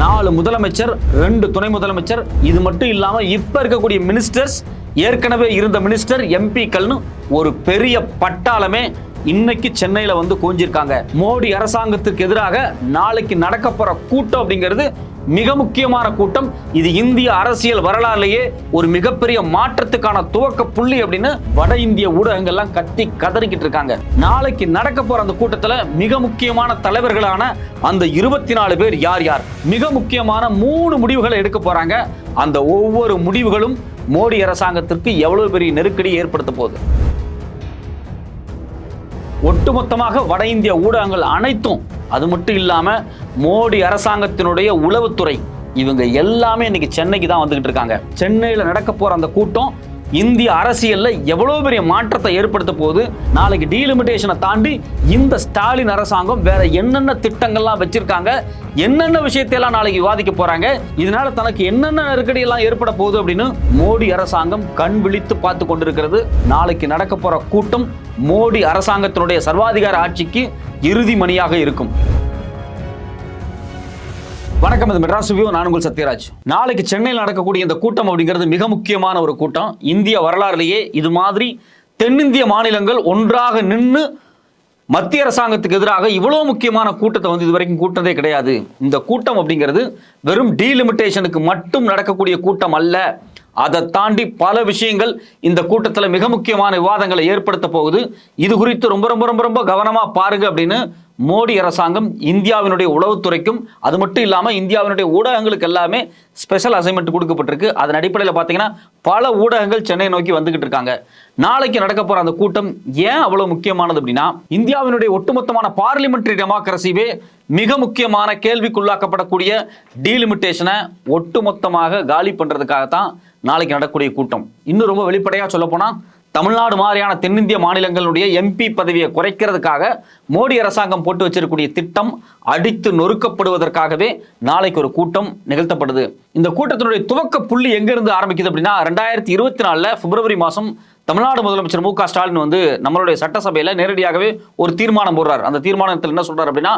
நாலு முதலமைச்சர் ரெண்டு துணை முதலமைச்சர். இது மட்டும் இல்லாம இப்ப இருக்கக்கூடிய மினிஸ்டர்ஸ் ஏற்கனவே இருந்த மினிஸ்டர் எம்பிக்கள்னு ஒரு பெரிய பட்டாளமே இன்னைக்கு சென்னையில வந்து கூஞ்சிருக்காங்க மோடி அரசாங்கத்துக்கு எதிராக நாளைக்கு நடக்க கூட்டம் அப்படிங்கிறது மிக முக்கியமான கூட்டம். இது இந்திய அரசியல் வரலாறுலேயே ஒரு மிகப்பெரிய மாற்றத்துக்கான துவக்க புள்ளி அப்படின்னு வட இந்திய ஊடகங்கள்லாம் கத்தி கதறிக்கிட்டு இருக்காங்க. நாளைக்கு நடக்க போற அந்த கூட்டத்துல மிக முக்கியமான தலைவர்களான அந்த இருபத்தி நாலு பேர் யார் யார்? மிக முக்கியமான மூணு முடிவுகளை எடுக்க போறாங்க. அந்த ஒவ்வொரு முடிவுகளும் மோடி அரசாங்கத்திற்கு எவ்வளவு பெரிய நெருக்கடி ஏற்படுத்த போகுது? ஒட்டுமொத்தமாக வட இந்திய ஊடகங்கள் அனைத்தும் அது மட்டும் இல்லாமல் மோடி அரசாங்கத்தினுடைய உளவுத்துறை இவங்க எல்லாமே இன்னைக்கு சென்னைக்கு தான் வந்துகிட்டு இருக்காங்க. சென்னையில் நடக்க போகிற அந்த கூட்டம் இந்திய அரசியல்ல எவ்வளவு பெரிய மாற்றத்தை ஏற்படுத்த போகுது? நாளைக்கு டீலிமிட்டேஷனை தாண்டி இந்த ஸ்டாலின் அரசாங்கம் வேற என்னென்ன திட்டங்கள்லாம் வச்சிருக்காங்க என்னென்ன விஷயத்தையெல்லாம் நாளைக்கு விவாதிக்க போறாங்க இதனால தனக்கு என்னென்ன நெருக்கடி எல்லாம் ஏற்பட போகுது அப்படின்னு மோடி அரசாங்கம் கண் விழித்து பார்த்து கொண்டிருக்கிறது. நாளைக்கு நடக்க போற கூட்டம் மோடி அரசாங்கத்தினுடைய சர்வாதிகார ஆட்சிக்கு இறுதி மணியாக இருக்கும். வணக்கம் இது மெட்ராஸ் வியூ நான் உங்கள் சத்யராஜ். நாளைக்கு சென்னையில் நடக்கக்கூடிய இந்த கூட்டம் அப்படிங்கிறது மிக முக்கியமான ஒரு கூட்டம். இந்திய வரலாறுலேயே இது மாதிரி தென்னிந்திய மாநிலங்கள் ஒன்றாக நின்று மத்திய அரசாங்கத்துக்கு எதிராக இவ்வளோ முக்கியமான கூட்டத்தை வந்து இதுவரைக்கும் கூட்டதே கிடையாது. இந்த கூட்டம் அப்படிங்கிறது வெறும் டீலிமிட்டேஷனுக்கு மட்டும் நடக்கக்கூடிய கூட்டம் அல்ல. அதை தாண்டி பல விஷயங்கள் இந்த கூட்டத்தில் மிக முக்கியமான விவாதங்களை ஏற்படுத்த போகுது. இது குறித்து ரொம்ப ரொம்ப ரொம்ப ரொம்ப கவனமாக பாருங்க அப்படின்னு மோடி அரசாங்கம் இந்தியாவினுடைய உளவுத்துறைக்கும் அது மட்டும் இல்லாமல் இந்தியாவினுடைய ஊடகங்களுக்கு எல்லாமே ஸ்பெஷல் அசைன்மெண்ட் கொடுக்கப்பட்டிருக்கு. அதன் அடிப்படையில் பார்த்தீங்கன்னா பல ஊடகங்கள் சென்னை நோக்கி வந்துகிட்டு இருக்காங்க. நாளைக்கு நடக்க போகிற அந்த கூட்டம் ஏன் அவ்வளோ முக்கியமானது அப்படின்னா இந்தியாவினுடைய ஒட்டுமொத்தமான பார்லிமெண்ட்ரி டெமோக்ரஸிவே மிக முக்கியமான கேள்விக்குள்ளாக்கப்படக்கூடிய டீலிமிட்டேஷனை ஒட்டுமொத்தமாக காலி பண்ணுறதுக்காகத்தான் நாளைக்கு நடக்கக்கூடிய கூட்டம். இன்னும் ரொம்ப வெளிப்படையாக சொல்லப்போனால் தமிழ்நாடு மாதிரியான தென்னிந்திய மாநிலங்களுடைய எம்பி பதவியை குறைக்கிறதுக்காக மோடி அரசாங்கம் போட்டு வச்சிருக்கக்கூடிய திட்டம் அடித்து நொறுக்கப்படுவதற்காகவே நாளைக்கு ஒரு கூட்டம் நிகழ்த்தப்படுது. இந்த கூட்டத்தினுடைய துவக்க புள்ளி எங்கிருந்து ஆரம்பிக்குது அப்படின்னா ரெண்டாயிரத்தி இருபத்தி நாலில் பிப்ரவரி மாதம் தமிழ்நாடு முதலமைச்சர் மு க ஸ்டாலின் வந்து நம்மளுடைய சட்டசபையில் நேரடியாகவே ஒரு தீர்மானம் போடுறார். அந்த தீர்மானத்தில் என்ன சொல்கிறார் அப்படின்னா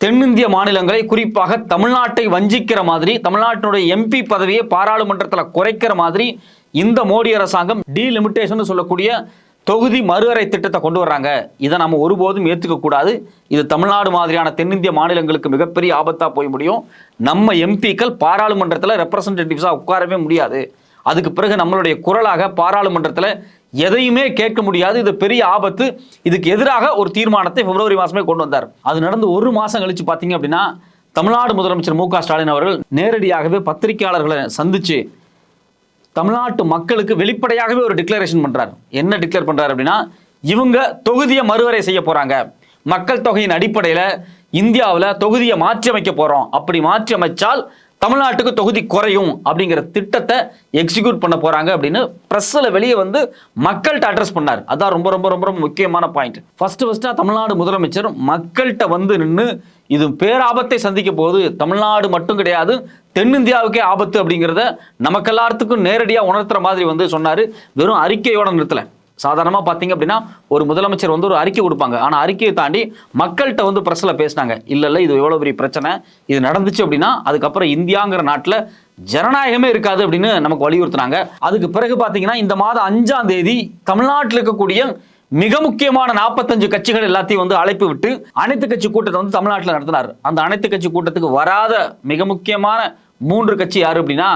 தென்னிந்திய மாநிலங்களை குறிப்பாக தமிழ்நாட்டை வஞ்சிக்கிற மாதிரி தமிழ்நாட்டினுடைய எம்பி பதவியை பாராளுமன்றத்தில் குறைக்கிற மாதிரி இந்த மோடி அரசாங்கம் டீலிமிட்டேஷன் சொல்லக்கூடிய தொகுதி மறுவரை திட்டத்தை கொண்டு வர்றாங்க. இதை நம்ம ஒருபோதும் ஏற்றுக்கக்கூடாது இது தமிழ்நாடு மாதிரியான தென்னிந்திய மாநிலங்களுக்கு மிகப்பெரிய ஆபத்தாக போய் முடியும். நம்ம எம்பிக்கள் பாராளுமன்றத்தில் ரெப்ரசன்டேட்டிவ்ஸாக உட்காரவே முடியாது. அதுக்கு பிறகு நம்மளுடைய குரலாக பாராளுமன்றத்தில் எதையுமே கேட்க முடியாது. இது பெரிய ஆபத்து. இதுக்கு எதிராக ஒரு தீர்மானத்தை பிப்ரவரி மாதமே கொண்டு வந்தார். அது நடந்து ஒரு மாதம் கழிச்சு பார்த்தீங்க அப்படின்னா தமிழ்நாடு முதலமைச்சர் மு ஸ்டாலின் அவர்கள் நேரடியாகவே பத்திரிகையாளர்களை சந்திச்சு தமிழ்நாட்டு மக்களுக்கு வெளிப்படையாகவே ஒரு டிக்ளரேஷன் பண்றார். என்ன டிக்ளேர் பண்றாரு அப்படின்னா இவங்க தொகுதியை மறுவரை செய்ய போறாங்க. மக்கள் தொகையின் அடிப்படையில் இந்தியாவில் தொகுதியை மாற்றி அமைக்க போறோம். அப்படி மாற்றி அமைச்சால் தமிழ்நாட்டுக்கு தொகுதி குறையும் அப்படிங்கிற திட்டத்தை எக்ஸிக்யூட் பண்ண போறாங்க அப்படின்னு பிரஸ்ல வெளியே வந்து மக்கள்கிட்ட அட்ரஸ் பண்ணார். அதான் ரொம்ப ரொம்ப ரொம்ப ரொம்ப முக்கியமான பாயிண்ட் ஃபர்ஸ்ட் ஃபர்ஸ்டா தமிழ்நாடு முதலமைச்சர் மக்கள்கிட்ட வந்து நின்று இது பேராபத்தை சந்திக்க போது தமிழ்நாடு மட்டும் கிடையாது தென்னிந்தியாவுக்கே ஆபத்து அப்படிங்கிறத நமக்கு எல்லாத்துக்கும் நேரடியாக உணர்த்துற மாதிரி வந்து சொன்னார். வெறும் அறிக்கையோட நிறுத்தலை. சாதாரணமாக பார்த்தீங்க அப்படின்னா ஒரு முதலமைச்சர் வந்து ஒரு அறிக்கை கொடுப்பாங்க. ஆனால் அறிக்கையை தாண்டி மக்கள்கிட்ட வந்து ப்ரெஸ்ஸில் பேசினாங்க. இல்லை இல்லை இது எவ்வளோ பெரிய பிரச்சனை? இது நடந்துச்சு அப்படின்னா அதுக்கப்புறம் இந்தியாங்கிற நாட்டில் ஜனநாயகமே இருக்காது அப்படின்னு நமக்கு வலியுறுத்தினாங்க. அதுக்கு பிறகு பார்த்தீங்கன்னா இந்த மாதம் அஞ்சாம் தேதி தமிழ்நாட்டில் இருக்கக்கூடிய மிக முக்கியமான நாற்பத்தஞ்சு கட்சிகள் எல்லாத்தையும் வந்து அழைப்பு விட்டு அனைத்து கட்சி கூட்டத்தை வந்து தமிழ்நாட்டில் நடத்தினார். அந்த அனைத்து கட்சி கூட்டத்துக்கு வராத மிக முக்கியமான மூன்று கட்சி யார் அப்படின்னா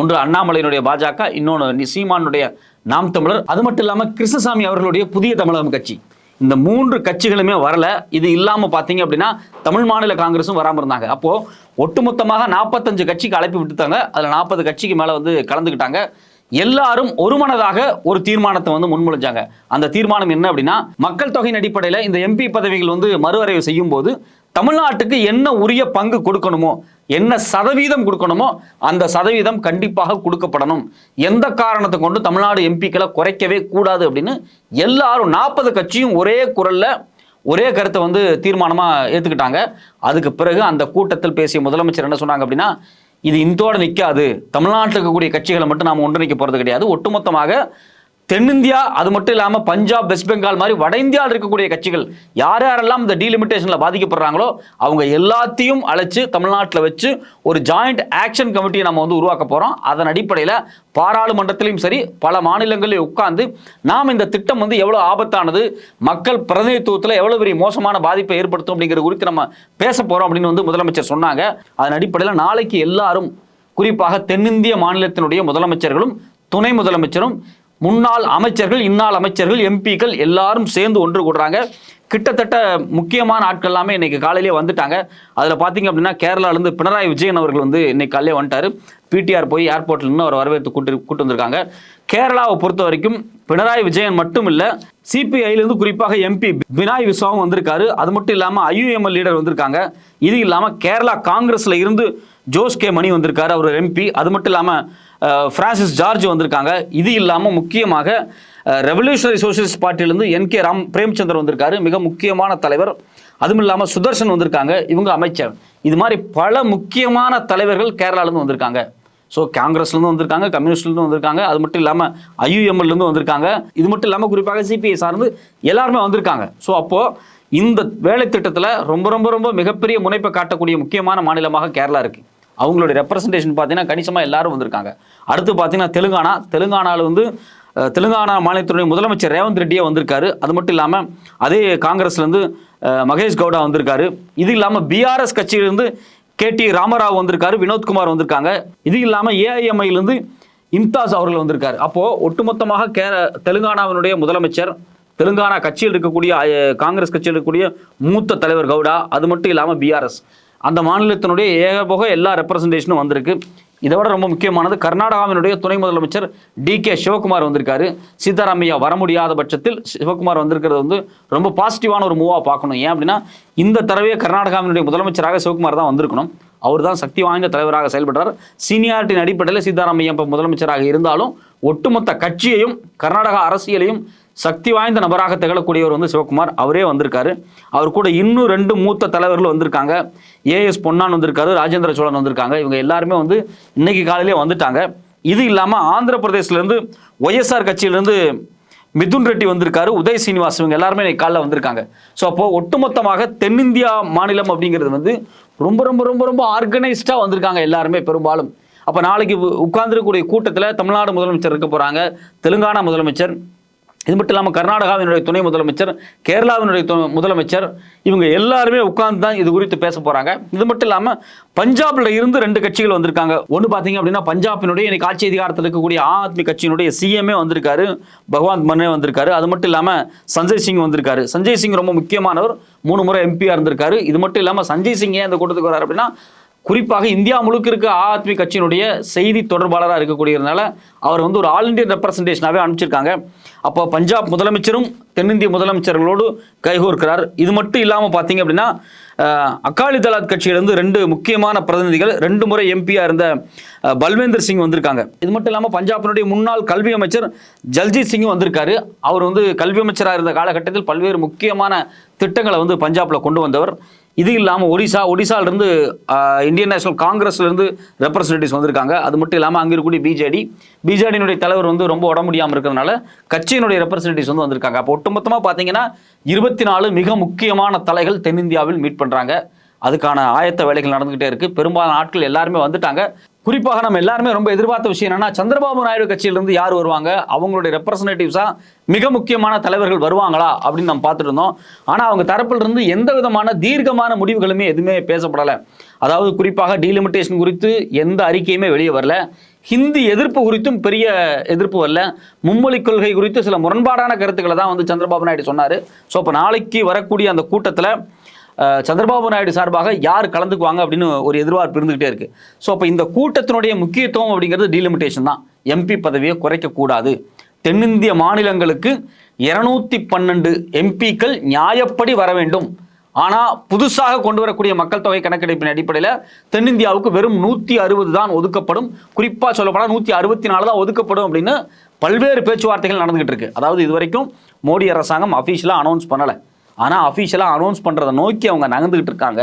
ஒன்று அண்ணாமலையினுடைய பாஜக இன்னொன்று சீமானுடைய நாம் தமிழர் அது மட்டும் இல்லாமல் கிருஷ்ணசாமி அவர்களுடைய புதிய தமிழகம் கட்சி. இந்த மூன்று கட்சிகளுமே வரல. இது இல்லாமல் பார்த்தீங்க அப்படின்னா தமிழ் மாநில காங்கிரஸும் வராமல் இருந்தாங்க. அப்போ ஒட்டுமொத்தமாக நாற்பத்தஞ்சு கட்சிக்கு அழைப்பு விட்டுட்டாங்க. அதில் நாற்பது கட்சிக்கு மேலே வந்து கலந்துக்கிட்டாங்க. எல்லாரும் ஒருமனதாக ஒரு தீர்மானத்தை வந்து முன்மொழிஞ்சாங்க. அந்த தீர்மானம் என்ன அப்படின்னா மக்கள் தொகையின் அடிப்படையில் இந்த எம்பி பதவிகள் வந்து மறுவரைவு செய்யும் போது தமிழ்நாட்டுக்கு என்ன உரிய பங்கு கொடுக்கணுமோ என்ன சதவீதம் கொடுக்கணுமோ அந்த சதவீதம் கண்டிப்பாக கொடுக்கப்படணும். எந்த காரணத்தை கொண்டு தமிழ்நாடு எம்பிக்களை குறைக்கவே கூடாது அப்படின்னு எல்லாரும் நாற்பது கட்சியும் ஒரே குரல்ல ஒரே கருத்தை வந்து தீர்மானமாக ஏற்றுக்கிட்டாங்க அதுக்கு பிறகு அந்த கூட்டத்தில் பேசிய முதலமைச்சர் என்ன சொன்னாங்க அப்படின்னா இது இந்தோட நிற்காது தமிழ்நாட்டில் இருக்கக்கூடிய கட்சிகளை மட்டும் நாம் ஒன்றிணைக்க போகிறது கிடையாது. ஒட்டுமொத்தமாக தென்னிந்தியா அது மட்டும் இல்லாமல் பஞ்சாப் வெஸ்ட் பெங்கால் மாதிரி வட இந்தியாவில் இருக்கக்கூடிய கட்சிகள் யார் யாரெல்லாம் இந்த டீலிமிட்டேஷனில் பாதிக்கப்படுறாங்களோ அவங்க எல்லாத்தையும் அழைச்சு தமிழ்நாட்டில் வச்சு ஒரு ஜாயிண்ட் ஆக்ஷன் கமிட்டியை நம்ம வந்து உருவாக்க போகிறோம் அதன் அடிப்படையில் பாராளுமன்றத்திலையும் சரி பல மாநிலங்களில் உட்கார்ந்து நாம் இந்த திட்டம் வந்து எவ்வளோ ஆபத்தானது மக்கள் பிரதிநிதித்துவத்தில் எவ்வளோ பெரிய மோசமான பாதிப்பை ஏற்படுத்தும் அப்படிங்கிற குறித்து நம்ம பேச போகிறோம் அப்படின்னு வந்து முதலமைச்சர் சொன்னாங்க. அதன் அடிப்படையில் நாளைக்கு எல்லாரும் குறிப்பாக தென்னிந்திய மாநிலத்தினுடைய முதலமைச்சர்களும் துணை முதலமைச்சரும் முன்னாள் அமைச்சர்கள் இந்நாள் அமைச்சர்கள் எம்பிக்கள் எல்லாரும் சேர்ந்து ஒன்று கூடுறாங்க. கிட்டத்தட்ட முக்கியமான ஆட்கள் எல்லாமே இன்னைக்கு காலையிலேயே வந்துட்டாங்க. அதில் பார்த்தீங்க அப்படின்னா கேரளாலேருந்து பினராயி விஜயன் அவர்கள் வந்து இன்னைக்கு காலையிலே வந்துட்டார். பிடிஆர் போய் ஏர்போர்ட்டில் இருந்து அவர் வரவேற்று கூட்டு கூட்டு வந்திருக்காங்க. கேரளாவை பொறுத்த வரைக்கும் பினராயி விஜயன் மட்டும் இல்லை சிபிஐலேருந்து குறிப்பாக எம்பி பினாய் விஸ்வாவும் வந்திருக்காரு. அது மட்டும் இல்லாமல் ஐயுஎம்எல் லீடர் வந்திருக்காங்க. இது இல்லாமல் கேரளா காங்கிரஸில் இருந்து ஜோஸ் கே மணி வந்திருக்காரு அவர் எம்பி அது மட்டும் இல்லாமல் ஃப்ரான்சிஸ் ஜார்ஜ் வந்திருக்காங்க. இது இல்லாமல் முக்கியமாக ரெவல்யூஷனரி சோசியலிஸ்ட் பார்ட்டியிலேருந்து என் கே ராம் பிரேம்சந்தர் வந்திருக்காரு. மிக முக்கியமான தலைவர். அதுவும் இல்லாமல் சுதர்ஷன் வந்திருக்காங்க. இவங்க அமைச்சர். இது மாதிரி பல முக்கியமான தலைவர்கள் கேரளாலேருந்து வந்திருக்காங்க. ஸோ காங்கிரஸ்லேருந்து வந்திருக்காங்க கம்யூனிஸ்ட்லேருந்து வந்திருக்காங்க. அது மட்டும் இல்லாமல் ஐயுஎம்எல்லேருந்து வந்திருக்காங்க. இது மட்டும் இல்லாமல் குறிப்பாக சிபிஐ சார்ந்து எல்லாருமே வந்திருக்காங்க. ஸோ அப்போது இந்த வேலை திட்டத்தில் ரொம்ப ரொம்ப ரொம்ப மிகப்பெரிய முனைப்பை காட்டக்கூடிய முக்கியமான மாநிலமாக கேரளா இருக்குது அவங்களுடைய ரெப்ரசன்டேஷன் பார்த்தீங்கன்னா கணிசமாக எல்லாரும் வந்திருக்காங்க. அடுத்து பார்த்தீங்கன்னா தெலுங்கானா. தெலுங்கானாவில் வந்து தெலுங்கானா மாநிலத்தினுடைய முதலமைச்சர் ரேவந்த் ரெட்டியே வந்திருக்காரு. அது மட்டும் இல்லாமல் அதே காங்கிரஸ்லேருந்து மகேஷ் கவுடா வந்திருக்காரு. இது இல்லாமல் பிஆர்எஸ் கட்சியிலேருந்து கே டி ராமராவ் வந்திருக்காரு வினோத்குமார் வந்திருக்காங்க. இது இல்லாமல் ஏஐஎம்ஐலேருந்து இம்தாஸ் அவர்கள் வந்திருக்காரு. அப்போது ஒட்டுமொத்தமாக கேர தெலுங்கானாவினுடைய முதலமைச்சர் தெலுங்கானா கட்சியில் இருக்கக்கூடிய காங்கிரஸ் கட்சியில் இருக்கக்கூடிய மூத்த தலைவர் கவுடா. அது மட்டும் இல்லாமல் பிஆர்எஸ் அந்த மாநிலத்தினுடைய ஏகபோக எல்லா ரெப்ரசன்டேஷனும் வந்திருக்கு. இதை விட ரொம்ப முக்கியமானது கர்நாடகாவினுடைய துணை முதலமைச்சர் டி கே சிவகுமார் வந்திருக்காரு. சீதாராமையா வர முடியாத பட்சத்தில் சிவகுமார் வந்திருக்கிறது வந்து ரொம்ப பாசிட்டிவான ஒரு மூவாக பார்க்கணும். ஏன் அப்படின்னா இந்த தடவையே கர்நாடகாவினுடைய முதலமைச்சராக சிவகுமார் தான் வந்திருக்கணும். அவர் தான் சக்தி வாய்ந்த தலைவராக செயல்படுறார் சீனியாரிட்டியின் அடிப்படையில் சீதாராமையா இப்போ முதலமைச்சராக இருந்தாலும் ஒட்டுமொத்த கட்சியையும் கர்நாடகா அரசியலையும் சக்தி வாய்ந்த நபராக திகழக்கூடியவர் வந்து சிவகுமார். அவரே வந்திருக்காரு. அவர் கூட இன்னும் ரெண்டு மூத்த தலைவர்கள் வந்திருக்காங்க. ஏஎஸ் பொன்னான் வந்திருக்காரு ராஜேந்திர சோழன் வந்திருக்காங்க. இவங்க எல்லாருமே வந்து இன்னைக்கு காலையிலே வந்துட்டாங்க. இது இல்லாமல் ஆந்திர பிரதேஷ்லேருந்து ஒய்எஸ்ஆர் கட்சியிலேருந்து மிதுன் ரெட்டி வந்திருக்காரு உதய் சீனிவாஸ். இவங்க எல்லாருமே இன்னைக்கு காலையில் வந்திருக்காங்க. ஸோ அப்போது ஒட்டுமொத்தமாக தென்னிந்தியா மாநிலம் அப்படிங்கிறது வந்து ரொம்ப ரொம்ப ரொம்ப ரொம்ப ஆர்கனைஸ்டாக வந்திருக்காங்க எல்லாருமே பெரும்பாலும். அப்போ நாளைக்கு உட்கார்ந்துருக்கக்கூடிய கூட்டத்தில் தமிழ்நாடு முதலமைச்சர் இருக்க போகிறாங்க தெலுங்கானா முதலமைச்சர் இது மட்டும் இல்லாமல் கர்நாடகாவினுடைய துணை முதலமைச்சர் கேரளாவினுடைய து- முதலமைச்சர் இவங்க எல்லாருமே உட்கார்ந்து தான் இது குறித்து பேச போகிறாங்க இது மட்டும் இல்லாமல் பஞ்சாபில் இருந்து ரெண்டு கட்சிகள் வந்திருக்காங்க. ஒன்று பார்த்தீங்க அப்படின்னா பஞ்சாபினுடைய இன்னைக்கு ஆட்சி அதிகாரத்தில் இருக்கக்கூடிய ஆம் ஆத்மி கட்சியினுடைய சிஎம்ஏ வந்திருக்காரு. பகவான் மன்னே வந்திருக்காரு. அது மட்டும் இல்லாமல் சஞ்சய் சிங் வந்திருக்காரு. சஞ்சய் சிங் ரொம்ப முக்கியமானவர். மூணு முறை எம்பியாக இருந்திருக்காரு. இது மட்டும் இல்லாமல் சஞ்சய் சிங் ஏன் இந்த கூட்டத்துக்கு வராரு அப்படின்னா குறிப்பாக இந்தியா முழுக்க இருக்க ஆத்மி கட்சியினுடைய செய்தி தொடர்பாளராக இருக்கக்கூடியதுனால அவர் வந்து ஒரு ஆல் இண்டியன் ரெப்ரசன்டேஷனாகவே அனுப்பிச்சிருக்காங்க. அப்போ பஞ்சாப் முதலமைச்சரும் தென்னிந்திய முதலமைச்சர்களோடு கைகோர்க்கிறார். இது மட்டும் இல்லாமல் பார்த்தீங்க அப்படின்னா அகாலி தளாத் கட்சியிலிருந்து ரெண்டு முக்கியமான பிரதிநிதிகள் ரெண்டு முறை எம்பியாக இருந்த பல்வேந்தர் சிங் வந்திருக்காங்க. இது மட்டும் இல்லாமல் பஞ்சாபினுடைய முன்னாள் கல்வி அமைச்சர் ஜல்ஜித் சிங்கும் வந்திருக்காரு. அவர் வந்து கல்வி அமைச்சராக இருந்த காலகட்டத்தில் பல்வேறு முக்கியமான திட்டங்களை வந்து பஞ்சாபில் கொண்டு வந்தவர். இது இல்லாமல் ஒடிசா ஒடிசாவிலிருந்து இந்தியன் நேஷனல் காங்கிரஸ்லேருந்து ரெப்ரசன்டேட்டிவ்ஸ் வந்திருக்காங்க. அது மட்டும் இல்லாமல் அங்கே இருக்கக்கூடிய பிஜேடி பிஜேடியினுடைய தலைவர் வந்து ரொம்ப உடம்பு முடியாமல் இருக்கிறதுனால கட்சியினுடைய ரெப்ரசன்டேட்டிவ்ஸ் வந்து வந்திருக்காங்க. அப்போ ஒட்டுமொத்தமாக பார்த்தீங்கன்னா இருபத்தி நாலு மிக முக்கியமான தலைகள் தென்னிந்தியாவில் மீட் பண்ணுறாங்க அதுக்கான ஆயத்த வேலைகள் நடந்துகிட்டே இருக்கு. பெரும்பாலான ஆட்கள் எல்லாருமே வந்துட்டாங்க. குறிப்பாக நம்ம எல்லாருமே ரொம்ப எதிர்பார்த்த விஷயம் என்னன்னா சந்திரபாபு நாயுடு கட்சியிலிருந்து யார் வருவாங்க? அவங்களுடைய ரெப்ரசன்டேட்டிவ்ஸா மிக முக்கியமான தலைவர்கள் வருவாங்களா? அப்படின்னு நம்ம பார்த்துட்டு இருந்தோம். ஆனால் அவங்க தரப்பில் இருந்து எந்த விதமான தீர்க்கமான முடிவுகளுமே எதுவுமே பேசப்படலை. அதாவது குறிப்பாக டீலிமிட்டேஷன் குறித்து எந்த அறிக்கையுமே வெளியே வரல. ஹிந்தி எதிர்ப்பு குறித்தும் பெரிய எதிர்ப்பு வரல. மும்மொழி கொள்கை குறித்து சில முரண்பாடான கருத்துக்களை தான் வந்து சந்திரபாபு நாயுடு சொன்னார். ஸோ இப்போ நாளைக்கு வரக்கூடிய அந்த கூட்டத்தில் சந்திரபாபு நாயுடு சார்பாக யார் கலந்துக்குவாங்க அப்படின்னு ஒரு எதிர்பார்ப்பு இருந்துகிட்டே இருக்கு. ஸோ அப்போ இந்த கூட்டத்தினுடைய முக்கியத்துவம் அப்படிங்கிறது டீலிமிட்டேஷன் தான். எம்பி பதவியை குறைக்கக்கூடாது தென்னிந்திய மாநிலங்களுக்கு இருநூத்தி பன்னெண்டு எம்பிக்கள் நியாயப்படி வர வேண்டும். ஆனால் புதுசாக கொண்டு வரக்கூடிய மக்கள் தொகை கணக்கெடுப்பின் அடிப்படையில் தென்னிந்தியாவுக்கு வெறும் நூற்றி அறுபது தான் ஒதுக்கப்படும். குறிப்பாக சொல்லப்போனால் நூற்றி அறுபத்தி நாலு தான் ஒதுக்கப்படும் அப்படின்னு பல்வேறு பேச்சுவார்த்தைகள் நடந்துகிட்டு இருக்கு. அதாவது இது வரைக்கும் மோடி அரசாங்கம் அஃபீஷியலாக அனௌன்ஸ் பண்ணலை. ஆனால் அஃபீஷியலாக அனௌன்ஸ் பண்ணுறதை நோக்கி அவங்க நகர்ந்துக்கிட்டு இருக்காங்க.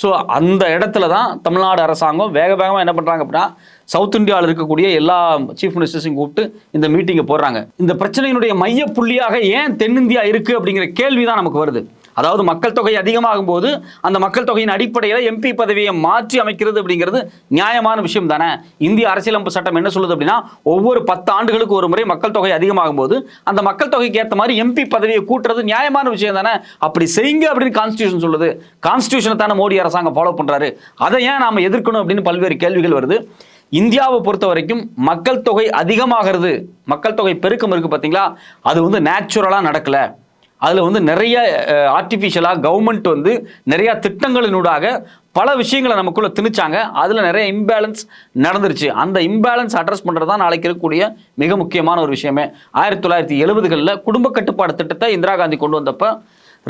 ஸோ அந்த இடத்துல தான் தமிழ்நாடு அரசாங்கம் வேக வேகமாக என்ன பண்ணுறாங்க அப்படின்னா சவுத் இந்தியாவில் இருக்கக்கூடிய எல்லா சீஃப் மினிஸ்டர்ஸையும் கூப்பிட்டு இந்த மீட்டிங்கை போடுறாங்க. இந்த பிரச்சனையினுடைய மைய புள்ளியாக ஏன் தென்னிந்தியா இருக்குது அப்படிங்கிற கேள்வி தான் நமக்கு வருது. அதாவது மக்கள் தொகை அதிகமாகும் போது அந்த மக்கள் தொகையின் அடிப்படையில் எம்பி பதவியை மாற்றி அமைக்கிறது அப்படிங்கிறது நியாயமான விஷயம் தானே. இந்திய அரசியலமைப்பு சட்டம் என்ன சொல்லுது அப்படின்னா ஒவ்வொரு பத்து ஆண்டுகளுக்கு ஒரு முறை மக்கள் தொகை அதிகமாகும் போது அந்த மக்கள் தொகைக்கு ஏற்ற மாதிரி எம்பி பதவியை கூட்டுறது நியாயமான விஷயம் தானே. அப்படி செய்யுங்க அப்படின்னு கான்ஸ்டியூஷன் சொல்லுது. கான்ஸ்டியூஷனை தானே மோடி அரசாங்கம் ஃபாலோ பண்ணுறாரு அதை ஏன் நாம் எதிர்க்கணும் அப்படின்னு பல்வேறு கேள்விகள் வருது. இந்தியாவை பொறுத்த வரைக்கும் மக்கள் தொகை அதிகமாகிறது மக்கள் தொகை பெருக்கம் இருக்கு பார்த்தீங்களா? அது வந்து நேச்சுரலாக நடக்கலை. அதில் வந்து நிறைய ஆர்டிஃபிஷியலாக கவர்மெண்ட் வந்து நிறையா திட்டங்களினூடாக பல விஷயங்களை நமக்குள்ளே திணிச்சாங்க. அதில் நிறைய இம்பேலன்ஸ் நடந்துருச்சு. அந்த இம்பேலன்ஸ் அட்ரஸ் பண்ணுறது தான் நாளைக்கு இருக்கக்கூடிய மிக முக்கியமான ஒரு விஷயமே. ஆயிரத்தி தொள்ளாயிரத்தி எழுபதுகளில் குடும்ப கட்டுப்பாடு திட்டத்தை இந்திரா காந்தி கொண்டு வந்தப்போ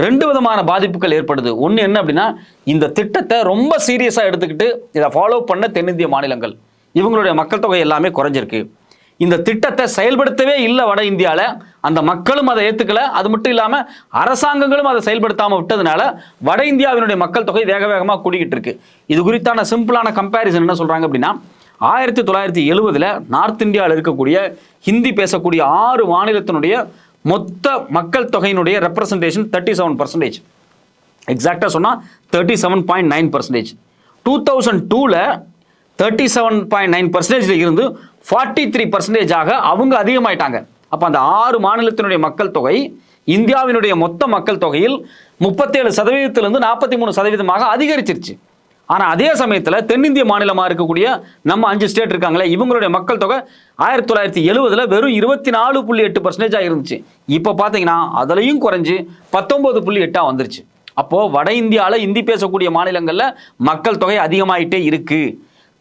ரெண்டு விதமான பாதிப்புகள் ஏற்படுது. ஒன்று என்ன அப்படின்னா இந்த திட்டத்தை ரொம்ப சீரியஸாக எடுத்துக்கிட்டு இதை ஃபாலோ பண்ண தென்னிந்திய மாநிலங்கள். இவங்களுடைய மக்கள் தொகை எல்லாமே குறைஞ்சிருக்கு. இந்த திட்டத்தை செயல்படுத்தவே இல்லை வட இந்தியாவில் அந்த மக்களும் அதை ஏற்றுக்கல அது மட்டும் இல்லாமல் அரசாங்கங்களும் அதை செயல்படுத்தாமல் விட்டதுனால வட இந்தியாவினுடைய மக்கள் தொகை வேக வேகமாக கூடிக்கிட்டு இருக்கு. இது குறித்தான சிம்பிளான கம்பேரிசன் என்ன சொல்கிறாங்க அப்படின்னா ஆயிரத்தி தொள்ளாயிரத்தி எழுபதில் நார்த் இந்தியாவில் இருக்கக்கூடிய ஹிந்தி பேசக்கூடிய ஆறு மாநிலத்தினுடைய மொத்த மக்கள் தொகையினுடைய ரெப்ரசன்டேஷன் தேர்ட்டி செவன் பர்சன்டேஜ் எக்ஸாக்டாக சொன்னால் thirty seven point nine percentage two thousand டூவில் தேர்ட்டி செவன் பாயிண்ட் நைன் பர்சன்டேஜில் இருந்து ஃபார்ட்டி த்ரீ பர்சன்டேஜாக அவங்க அதிகமாயிட்டாங்க. அப்போ அந்த ஆறு மாநிலத்தினுடைய மக்கள் தொகை இந்தியாவினுடைய மொத்த மக்கள் தொகையில் முப்பத்தேழு சதவீதத்திலிருந்து நாற்பத்தி மூணு சதவீதமாக அதிகரிச்சிருச்சு. ஆனால் அதே சமயத்தில் தென்னிந்திய மாநிலமாக இருக்கக்கூடிய நம்ம அஞ்சு ஸ்டேட் இருக்காங்களே இவங்களுடைய மக்கள் தொகை ஆயிரத்தி தொள்ளாயிரத்தி எழுபதில் வெறும் இருபத்தி நாலு புள்ளி எட்டு பர்சன்டேஜாக இருந்துச்சு. இப்போ பார்த்தீங்கன்னா அதுலேயும் குறைஞ்சி பத்தொம்போது புள்ளி எட்டாக வந்துருச்சு. அப்போது வட இந்தியாவில் இந்தி பேசக்கூடிய மாநிலங்களில் மக்கள் தொகை அதிகமாயிட்டே இருக்குது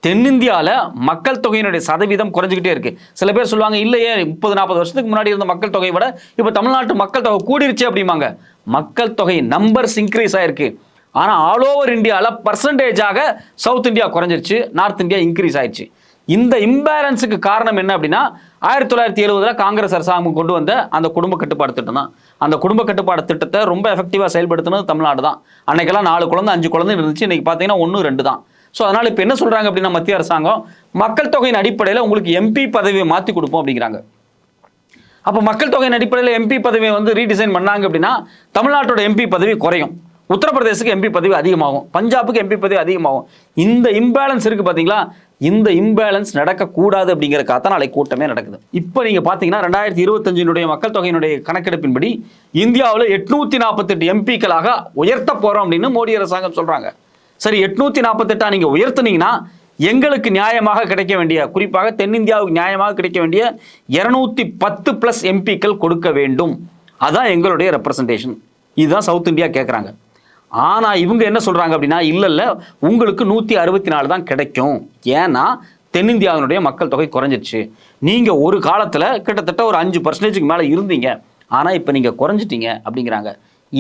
தென்னிந்தியாவில் மக்கள் தொகையினுடைய சதவீதம் குறைஞ்சிக்கிட்டே இருக்கு. சில பேர் சொல்லுவாங்க இல்லையே முப்பது நாற்பது வருஷத்துக்கு முன்னாடி இருந்த மக்கள் தொகையை விட இப்போ தமிழ்நாட்டு மக்கள் தொகை கூடிருச்சு அப்படிம்பாங்க. மக்கள் தொகை நம்பர்ஸ் இன்க்ரீஸ் ஆயிருக்கு. ஆனால் ஆல் ஓவர் இந்தியாவில் பர்சன்டேஜாக சவுத் இந்தியா குறைஞ்சிருச்சு நார்த் இந்தியா இன்க்ரீஸ் ஆயிடுச்சு. இந்த இம்பேலன்ஸுக்கு காரணம் என்ன அப்படின்னா ஆயிரத்தி தொள்ளாயிரத்தி எழுபதில் காங்கிரஸ் அரசாங்கம் கொண்டு வந்த அந்த குடும்ப கட்டுப்பாடு திட்டம் தான். அந்த குடும்ப கட்டுப்பாடு திட்டத்தை ரொம்ப எஃபெக்டிவாக செயல்படுத்தினது தமிழ்நாடு தான். அன்னைக்கெல்லாம் நாலு குழந்தை அஞ்சு குழந்தை இருந்துச்சு. இன்னைக்கு பார்த்தீங்கன்னா ஒன்று ரெண்டு தான். ஸோ அதனால் இப்போ என்ன சொல்கிறாங்க அப்படின்னா மத்திய அரசாங்கம் மக்கள் தொகையின் அடிப்படையில் உங்களுக்கு எம்பி பதவியை மாற்றி கொடுப்போம் அப்படிங்கிறாங்க. அப்போ மக்கள் தொகையின் அடிப்படையில் எம்பி பதவியை வந்து ரீடிசைன் பண்ணாங்க அப்படின்னா தமிழ்நாட்டோட எம்பி பதவி குறையும். உத்தரப்பிரதேசுக்கு எம்பி பதவி அதிகமாகும். பஞ்சாபுக்கு எம்பி பதவி அதிகமாகும். இந்த இம்பேலன்ஸ் இருக்குது பார்த்தீங்களா இந்த இம்பேலன்ஸ் நடக்கக்கூடாது அப்படிங்கிறக்காக தான் நாளை கூட்டமே நடக்குது. இப்போ நீங்கள் பார்த்தீங்கன்னா ரெண்டாயிரத்தி இருபத்தஞ்சினுடைய மக்கள் தொகையினுடைய கணக்கெடுப்பின்படி இந்தியாவில் எட்நூற்றி நாற்பத்தெட்டு எம்பிக்களாக உயர்த்த போகிறோம் அப்படின்னு மோடி அரசாங்கம் சொல்கிறாங்க சரி எட்நூத்தி நாற்பத்தெட்டா நீங்கள் உயர்த்துனீங்கன்னா எங்களுக்கு நியாயமாக கிடைக்க வேண்டிய குறிப்பாக தென்னிந்தியாவுக்கு நியாயமாக கிடைக்க வேண்டிய இருநூத்தி பத்து பிளஸ் எம்பிக்கள் கொடுக்க வேண்டும். அதான் எங்களுடைய ரெப்ரசன்டேஷன் இதுதான் சவுத் இந்தியா கேட்குறாங்க ஆனால் இவங்க என்ன சொல்கிறாங்க அப்படின்னா இல்லை இல்லை உங்களுக்கு நூற்றி அறுபத்தி நாலு தான் கிடைக்கும். ஏன்னா தென்னிந்தியாவினுடைய மக்கள் தொகை குறைஞ்சிருச்சு. நீங்கள் ஒரு காலத்தில் கிட்டத்தட்ட ஒரு அஞ்சு பர்சன்டேஜுக்கு மேலே இருந்தீங்க. ஆனால் இப்போ நீங்கள் குறைஞ்சிட்டீங்க அப்படிங்கிறாங்க.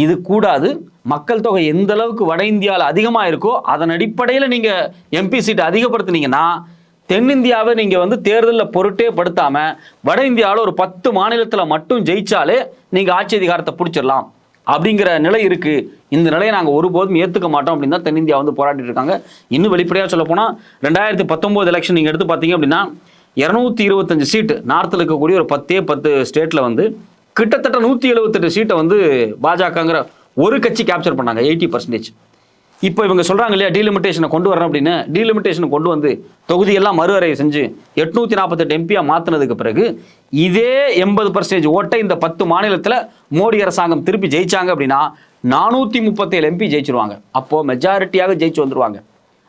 இது கூடாது. மக்கள் தொகை எந்த அளவுக்கு வட இந்தியாவில் அதிகமாக இருக்கோ அதன் அடிப்படையில் நீங்கள் எம்பி சீட்டை அதிகப்படுத்துனீங்கன்னா தென்னிந்தியாவை நீங்கள் வந்து தேர்தலில் பொருட்டே படுத்தாமல் வட இந்தியாவில் ஒரு பத்து மாநிலத்தில் மட்டும் ஜெயிச்சாலே நீங்கள் ஆட்சி அதிகாரத்தை பிடிச்சிடலாம் அப்படிங்கிற நிலை இருக்குது இந்த நிலையை நாங்கள் ஒருபோதும் ஏற்றுக்க மாட்டோம் அப்படின்னு தான் தென்னிந்தியா வந்து போராடிட்டு இருக்காங்க. இன்னும் வெளிப்படையாக சொல்ல போனால் ரெண்டாயிரத்தி பத்தொம்போது எலெக்ஷன் நீங்கள் எடுத்து பார்த்தீங்க அப்படின்னா இரநூத்தி இருபத்தஞ்சு சீட்டு நார்த்தில் இருக்கக்கூடிய ஒரு பத்தே பத்து ஸ்டேட்டில் வந்து கிட்டத்தட்ட நூற்றி எழுபத்தெட்டு சீட்டை வந்து பாஜகங்கிற ஒரு கட்சி கேப்சர் பண்ணாங்க எயிட்டி பர்சன்டேஜ் இப்போ இவங்க சொல்கிறாங்க இல்லையா டீலிமிட்டேஷனை கொண்டு வரணும் அப்படின்னு. டீலிமிட்டேஷனை கொண்டு வந்து தொகுதியெல்லாம் மறுவரையை செஞ்சு எட்நூற்றி நாற்பத்தெட்டு எம்பியாக மாற்றினதுக்கு பிறகு இதே எண்பது பர்சன்டேஜ் ஓட்டை இந்த பத்து மாநிலத்தில் மோடி அரசாங்கம் திருப்பி ஜெயிச்சாங்க அப்படின்னா நானூற்றி முப்பத்தேழு எம்பி ஜெயிச்சிருவாங்க. அப்போது மெஜாரிட்டியாக ஜெயிச்சு வந்துடுவாங்க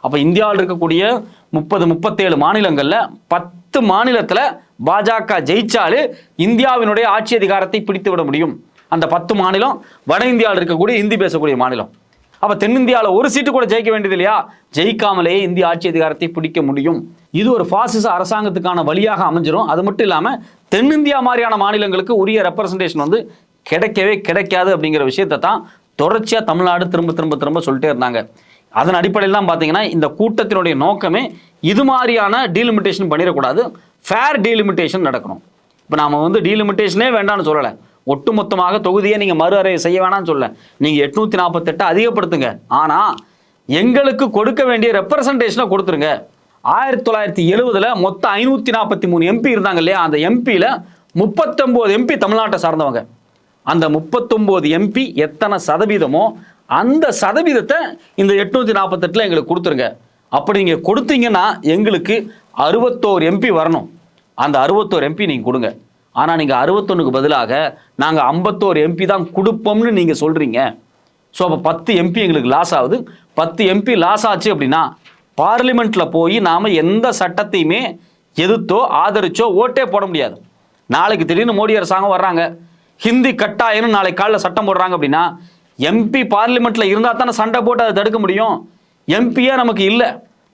அப்போ இந்தியாவில் இருக்கக்கூடிய முப்பது முப்பத்தேழு மாநிலங்களில் பத்து மாநிலத்தில் பாஜக ஜெயிச்சாலே இந்தியாவினுடைய ஆட்சி அதிகாரத்தை பிடித்து விட முடியும். அந்த பத்து மாநிலம் வட இந்தியாவில் இருக்கக்கூடிய இந்தி பேசக்கூடிய மாநிலம். அப்ப தென்னிந்தியாவில் ஒரு சீட்டு கூட ஜெயிக்க வேண்டியது இல்லையா ஜெயிக்காமலேயே இந்திய ஆட்சி அதிகாரத்தை பிடிக்க முடியும். இது ஒரு பாசிச அரசாங்கத்துக்கான வழியாக அமைஞ்சிரும். அது மட்டும் இல்லாம தென்னிந்தியா மாதிரியான மாநிலங்களுக்கு உரிய ரெப்ரசன்டேஷன் வந்து கிடைக்கவே கிடைக்காது அப்படிங்கிற விஷயத்தை தான் தொடர்ச்சியா தமிழ்நாடு திரும்ப திரும்ப திரும்ப சொல்லிட்டே இருந்தாங்க. அதன் அடிப்படையில் தான் பார்த்தீங்கன்னா இந்த கூட்டத்தினுடைய நோக்கமே இது மாதிரியான டீலிமிட்டேஷன் பண்ணிடக்கூடாது. ஃபேர் டீலிமிட்டேஷன் நடக்கணும். இப்போ நாம வந்து டீலிமிட்டேஷனே வேண்டாம்னு சொல்லலை. ஒட்டுமொத்தமாக தொகுதியை நீங்கள் மறு அறை செய்ய வேணாம்னு சொல்ல நீங்கள் எட்நூற்றி நாற்பத்தெட்டை அதிகப்படுத்துங்க. ஆனால் எங்களுக்கு கொடுக்க வேண்டிய ரெப்ரசன்டேஷனை கொடுத்துருங்க. ஆயிரத்தி தொள்ளாயிரத்தி எழுவதில் மொத்தம் ஐநூற்றி நாற்பத்தி மூணு எம்பி இருந்தாங்க இல்லையா? அந்த எம்பியில் முப்பத்தொம்போது எம்பி தமிழ்நாட்டை சார்ந்தவங்க. அந்த முப்பத்தொம்போது எம்பி எத்தனை சதவீதமோ அந்த சதவீதத்தை இந்த எட்நூற்றி நாற்பத்தெட்டில் எங்களுக்கு கொடுத்துருங்க. அப்படி நீங்கள் கொடுத்தீங்கன்னா எங்களுக்கு அறுபத்தோரு எம்பி வரணும். அந்த அறுபத்தோரு எம்பி நீங்கள் கொடுங்க. ஆனால் நீங்கள் அறுபத்தொன்னுக்கு பதிலாக நாங்கள் ஐம்பத்தோரு எம்பி தான் கொடுப்போம்னு நீங்கள் சொல்கிறீங்க ஸோ அப்போ பத்து எம்பி எங்களுக்கு லாஸ் ஆகுது. பத்து எம்பி லாஸ் ஆச்சு அப்படின்னா பார்லிமெண்ட்டில் போய் நாம் எந்த சட்டத்தையுமே எதிர்த்தோ ஆதரிச்சோ ஓட்டே போட முடியாது. நாளைக்கு திடீர்னு மோடி அரசாங்கம் வர்றாங்க. ஹிந்தி கட்டாயம்னு நாளைக்கு காலைல சட்டம் போடுறாங்க அப்படின்னா எம்பி பார்லிமெண்ட்டில் இருந்தால் தானே சண்டை போட்டு அதை தடுக்க முடியும். எம்பியே நமக்கு இல்லை.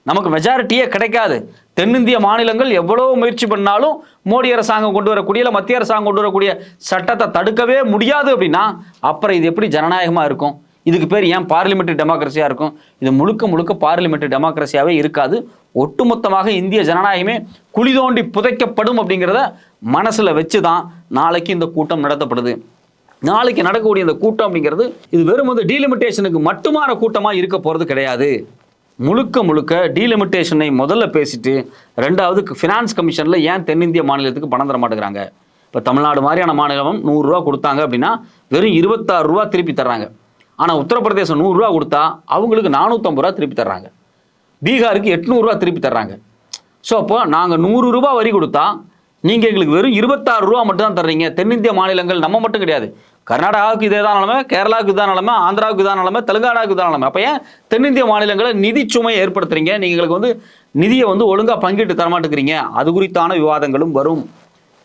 நமக்கு மெஜாரிட்டியே கிடைக்காது. தென்னிந்திய மாநிலங்கள் எவ்வளோ முயற்சி பண்ணாலும் மோடி அரசாங்கம் கொண்டு வரக்கூடிய இல்லை மத்திய அரசாங்கம் கொண்டு வரக்கூடிய சட்டத்தை தடுக்கவே முடியாது அப்படின்னா அப்புறம் இது எப்படி ஜனநாயகமாக இருக்கும்? இதுக்கு பேர் ஏன் பார்லிமெண்ட்ரி டெமோக்ரஸியாக இருக்கும்? இது முழுக்க முழுக்க பார்லிமெண்ட்ரி டெமோக்ரஸியாகவே இருக்காது. ஒட்டுமொத்தமாக இந்திய ஜனநாயகமே குழி தோண்டி புதைக்கப்படும் அப்படிங்கிறத மனசில் வச்சு தான் நாளைக்கு இந்த கூட்டம் நடத்தப்படுது. நாளைக்கு நடக்கக்கூடிய இந்த கூட்டம் அப்படிங்கிறது இது வெறும் வந்து டீலிமிட்டேஷனுக்கு மட்டுமான கூட்டமாக இருக்க போகிறது கிடையாது. முழுக்க முழுக்க டீலிமிட்டேஷனை முதல்ல பேசிட்டு ரெண்டாவது ஃபினான்ஸ் கமிஷனில் ஏன் தென்னிந்திய மாநிலத்துக்கு பணம் தர மாட்டேங்கிறாங்க? இப்போ தமிழ்நாடு மாதிரியான மாநிலம் நூறுரூவா கொடுத்தாங்க அப்படின்னா வெறும் இருபத்தாறு ரூபா திருப்பி தர்றாங்க. ஆனால் உத்தரப்பிரதேசம் நூறுரூவா கொடுத்தா அவங்களுக்கு நானூற்றம்பது ரூபா திருப்பி தர்றாங்க. பீகாருக்கு எட்நூறுரூவா திருப்பி தர்றாங்க. ஸோ அப்போ நாங்கள் நூறு ரூபா வரி கொடுத்தா நீங்கள் எங்களுக்கு வெறும் இருபத்தாறு ரூபா மட்டும் தான் தர்றீங்க. தென்னிந்திய மாநிலங்கள் நம்ம மட்டும் கிடையாது. கர்நாடகாவுக்கு இதே தான் நிலமை கேரளாவுக்கு இதான் நிலமை ஆந்திராவுக்கு இதான் நிலமை தெலுங்கானாவுக்கு இதான் நிலமை. அப்போ ஏன் தென்னிந்திய மாநிலங்களை நிதி சுமையை ஏற்படுத்துறீங்க? நீங்கள் எங்களுக்கு வந்து நிதியை வந்து ஒழுங்காக பங்கிட்டு தரமாட்டுக்கிறீங்க அது குறித்தான விவாதங்களும் வரும்.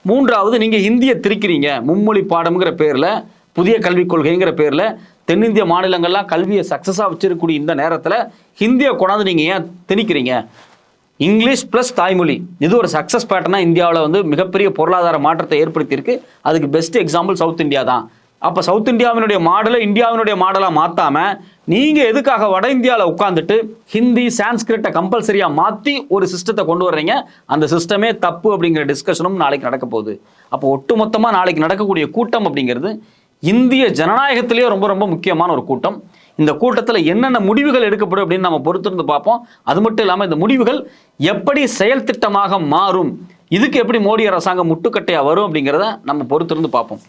மூன்றாவது நீங்கள் ஹிந்தியை திரிக்கிறீங்க. மும்மொழி பாடம்ங்கிற பேரில் புதிய கல்விக் கொள்கைங்கிற பேரில் தென்னிந்திய மாநிலங்கள்லாம் கல்வியை சக்ஸஸாக வச்சிருக்கக்கூடிய இந்த நேரத்தில் ஹிந்தியை கொண்டாந்து நீங்கள் ஏன் திணிக்கிறீங்க? இங்கிலீஷ் ப்ளஸ் தாய்மொழி. இது ஒரு சக்ஸஸ் பேட்டர்னாக இந்தியாவில் வந்து மிகப்பெரிய பொருளாதார மாற்றத்தை ஏற்படுத்தியிருக்கு. அதுக்கு பெஸ்ட் எக்ஸாம்பிள் சவுத் இந்தியா தான். அப்போ சவுத் இந்தியாவினுடைய மாடலை இந்தியாவினுடைய மாடலாக மாற்றாமல் நீங்கள் எதுக்காக வட இந்தியாவில் உட்காந்துட்டு ஹிந்தி சான்ஸ்கிரிட்டை கம்பல்சரியாக மாற்றி ஒரு சிஸ்டத்தை கொண்டு வர்றீங்க? அந்த சிஸ்டமே தப்பு அப்படிங்கிற டிஸ்கஷனும் நாளைக்கு நடக்க போகுது. அப்போ ஒட்டுமொத்தமாக நாளைக்கு நடக்கக்கூடிய கூட்டம் அப்படிங்கிறது இந்திய ஜனநாயகத்திலேயே ரொம்ப ரொம்ப முக்கியமான ஒரு கூட்டம். இந்த கூட்டத்தில் என்னென்ன முடிவுகள் எடுக்கப்படும் அப்படின்னு நம்ம பொறுத்திருந்து பார்ப்போம். அது மட்டும் இல்லாமல் இந்த முடிவுகள் எப்படி செயல் திட்டமாக மாறும்? இதுக்கு எப்படி மோடி அரசாங்கம் முட்டுக்கட்டையாக வரும் அப்படிங்கிறத நம்ம பொறுத்திருந்து பார்ப்போம்.